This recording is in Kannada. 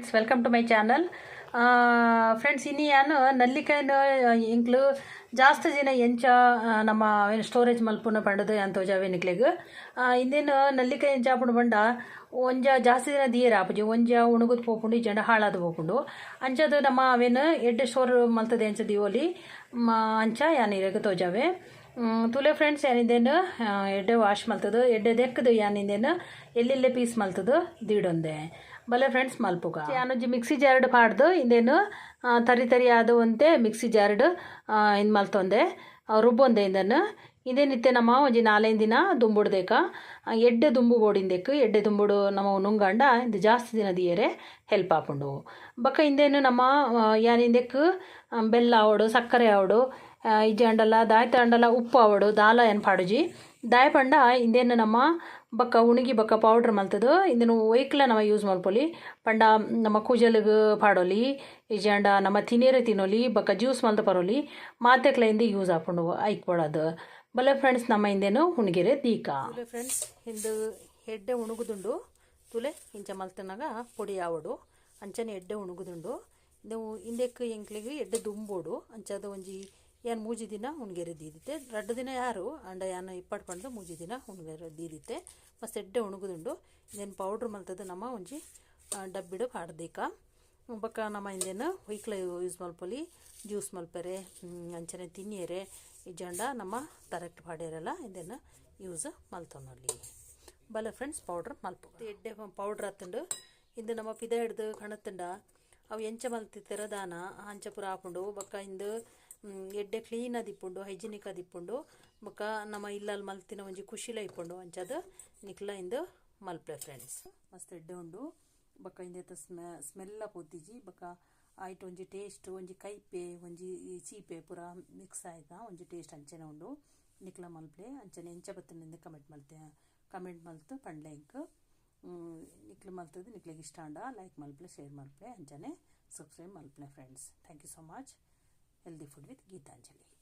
Welcome to my channel friends ಇನ್ನು ಏನು, ನಲ್ಲಿಕಾಯಿನ ಇಂಕ್ಲು ಜಾಸ್ತಿ ದಿನ ಎಂಚ ನಮ್ಮ ಸ್ಟೋರೇಜ್ ಮಲ್ಪುನ ಪಂಡದು ಅಂತ ಜಾವೇನಿಕ್ಲೆಗ್ ಇಂದೇನು ನಲ್ಲಿಕಾಯಿ ಎಂಚ ಆಪುಂಡು ಬಂಡ, ಒಂಜ ಜಾಸ್ತಿ ದಿನ ದೀರ ಆಪುಜಿ ಒಂಜ ಉಣಗುದ್ ಪೋಪುಂಡು ಜಂಡ ಹಾಳಾದು ಪೋಪುಂಡು. ಅಂಚದು ನಮ್ಮ ಅವೇನು ಎಡ್ಡೆ ಸ್ಟೋರ್ ಮಲ್ತದೆ ಅಂಚ ದಿವೋಲಿ ಅಂಚ ಯಾನಿರಗ ತೋಜಾವೆ. ತುಲೆ ಫ್ರೆಂಡ್ಸ್ ಏನಿದೇನು? ಆ, ಎಡ್ಡೆ ವಾಶ್ ಮಲ್ತದು. ಎಡ್ಡೆ ದೆಕ್ಕದು ಏನಿದ್ದೇನು ಎಲ್ಲೆಲ್ಲೇ ಪೀಸ್ ಮಲ್ತದು. ದೀಡೊಂದೆ. ಬಲೆ ಫ್ರೆಂಡ್ಸ್ ಮಲ್ಪುಗ. ಯಾನೊಂಜಿ ಮಿಕ್ಸಿ ಜಾರ್ಡ್ ಪಾಡ್ದು ಇಂದೇನು? ತರಿ ತರಿ ಆದು ಅಂತೆ ಮಿಕ್ಸಿ ಜಾರ್ಡ್ ಇನ್ ಮಲ್ತೊಂದೆ. ರುಬ್ಬೊಂದೆ ಇಂದನ್ನು ಇದೇನಿತ್ತೆ ನಮ್ಮ ಒಂಜಿ ನಾಲ್ಕೈದು ದಿನ ದುಂಬುಡ್ದೇಕ. ಎಡ್ಡೆ ದುಂಬು ಬೋಡಿಂದೆಕ್. ಎಡ್ಡೆ ದುಂಬುಡು ನಮ್ಮ ನುಂಗಂಡ ಇದು ಜಾಸ್ತಿ ದಿನ ದಿಯರೆ ಹೆಲ್ಪ್ ಆಪುಂಡು. ಬಕ್ಕ ಇಂದೇನು ನಮ್ಮ ಆ, ಯಾನಿಂದೆಕ್? ಬೆಲ್ಲ ಆವಡು ಸಕ್ಕರೆ ಆವಡು ಇಜ್ಜಿ ಅಂಡಲ್ಲ ದಾಯ್ತ ಅಂಡಲ, ಉಪ್ಪು ಅವಡು, ದಾಲ ಏನು ಪಾಡುಜಿ? ದಾಯ ಪಂಡ ಇಂದೇನು ನಮ್ಮ ಬಕ್ಕ ಉಣಗಿ ಬಕ್ಕ ಪೌಡ್ರ್ ಮಲ್ತದು, ಇಂದೇನು ಒಯ್ಕ್ಲ ನಮ್ಮ ಯೂಸ್ ಮಲ್ಪೊಲಿ. ಪಂಡ, ನಮ್ಮ ಕೂಜಲಿಗೆ ಪಾಡೋಲಿ ಈಜಂಡ ನಮ್ಮ ತಿನೇರೆ ತಿನ್ನೋಲಿ, ಬಕ್ಕ ಜ್ಯೂಸ್ ಮಲ್ತ ಪರೋಲಿ ಹಿಂದೆ ಯೂಸ್ ಹಾಕೊಂಡು ಐಕ್ ಪಡೋದು. ಬಲೆ ಫ್ರೆಂಡ್ಸ್ ನಮ್ಮ ಹಿಂದೇನು ಉಣಗಿರೆ ದೀಕ. ಫ್ರೆಂಡ್ಸ್ ಇಂದು ಎಡ್ಡೆ ಉಣಗುದುಂಡು, ತುಲೆ ಇಂಚ ಮಲ್ತನಾಗ ಪೊಡಿ ಆವಡು, ಅಂಚನೆ ಎಡ್ಡೆ ಉಣಗುದುಂಡು. ನೀವು ಇಂದೆಕ್ ಎಂಕ್ಲಿಗೆ ಎಡ್ಡೆ ದುಂಬೋಡು, ಅಂಚದ ಒಂಜಿ ಏನು ಮೂಜಿ ದಿನ ಉಣ್ಗೆರೆ ದೀದಿತ್ತೆ. ರಡ್ಡು ದಿನ ಯಾರು? ಅಂಡ ಯಾನು ಇಪ್ಪಟ್ಟು ಮೂಜಿ ದಿನ ಉಣ್ಗೆರೆ ದೀದಿತ್ತೆ. ಮತ್ತು ಸೆಡ್ಡೆ ಉಣುಗುದುಂಡು. ಇದೇನು ಪೌಡ್ರ್ ಮಲ್ತದ ನಮ್ಮ ಒಂಜಿ ಡಬ್ಬಿಡು ಪಾಡ್ದೀಕ ಬಕ್ಕ ನಮ್ಮ ಇಂದೇನು ವೈಕ್ಲ ಯೂಸ್ ಮಲ್ಪೊಲಿ, ಜ್ಯೂಸ್ ಮಲ್ಪರೆ ಅಂಚನೆ ತಿನ್ನಿಯರೆ ಈ ಜಂಡ ನಮ್ಮ ಕರೆಕ್ಟ್ ಪಾಡ್ಯಾರಲ್ಲ ಇಂದೇನು ಯೂಸ್ ಮಲ್ತೊನ್ನೊಲ್ಲಿ ಬಲ ಫ್ರೆಂಡ್ಸ್ ಪೌಡ್ರ್ ಮಲ್ಪ ಎಡ್ಡೆ ಪೌಡ್ರ್ ಹತ್ತಂಡು ಇಂದು ನಮ್ಮ ಪಿದ ಹಿಡ್ದು ಕಣತ್ತಂಡ. ಅವು ಎಂಚ ಮಲ್ತಿತ್ತರ ದಾನ ಅಂಚ ಪುರ ಆಪುಂಡು ಬಕ್ಕ ಇಂದು ಎಡ್ಡೆ ಕ್ಲೀನ್ ಅದಿಪ್ಪುಂಡು ಹೈಜಿನಿಕ್ ಅದಿಪ್ಪುಂಡು ಬೊಕ್ಕ ನಮ್ಮ ಇಲ್ಲಲ್ಲಿ ಮಲ್ತಿನ ಒಂಜಿ ಖುಷಿಲ ಇಪ್ಪುಂಡು, ಅಂಚದು ನಿಕ್ಲ ಇಂದು ಮಲ್ಪೆ ಫ್ರೆಂಡ್ಸ್ ಮಸ್ತ್ ಎಡ್ಡೆ ಉಂಡು. ಬೊಕ್ಕ ಇಂದೆತ ಸ್ಮೆ ಸ್ಮೆಲ್ಲ ಪೊತ್ತಿಜಿ ಬೊಕ್ಕ ಆಯ್ತು ಒಂಜಿ ಟೇಸ್ಟ್ ಒಂಜಿ ಕೈಪೆ, ಒಂಜಿ ಚೀಪೆ ಪೂರ ಮಿಕ್ಸ್ ಆಯ್ತಾ, ಒಂಜಿ ಟೇಸ್ಟ್ ಅಂಚನೆ ಉಂಡು. ನಿಕ್ಲ ಮಲ್ಪೆ ಅಂಚನೆ ಎಂಚ ಬತ್ತನಿಂದ ಕಮೆಂಟ್ ಮಲ್ತೆ ಕಮೆಂಟ್ ಮಲ್ತು ಪಂಡ್ಲೆ ಇಂಕ್. ನಿಕ್ಲು ಮಲ್ತದ್ದು ನಿಕ್ಲಿಗೆ ಇಷ್ಟ ಅಂಡ ಲೈಕ್ ಮಲ್ಪಲೆ ಶೇರ್ ಮಲ್ಪೆ ಅಂಚನೆ subscribe ಮಲ್ಪಲೆ friends thank you so much healthy food with Geetanjali.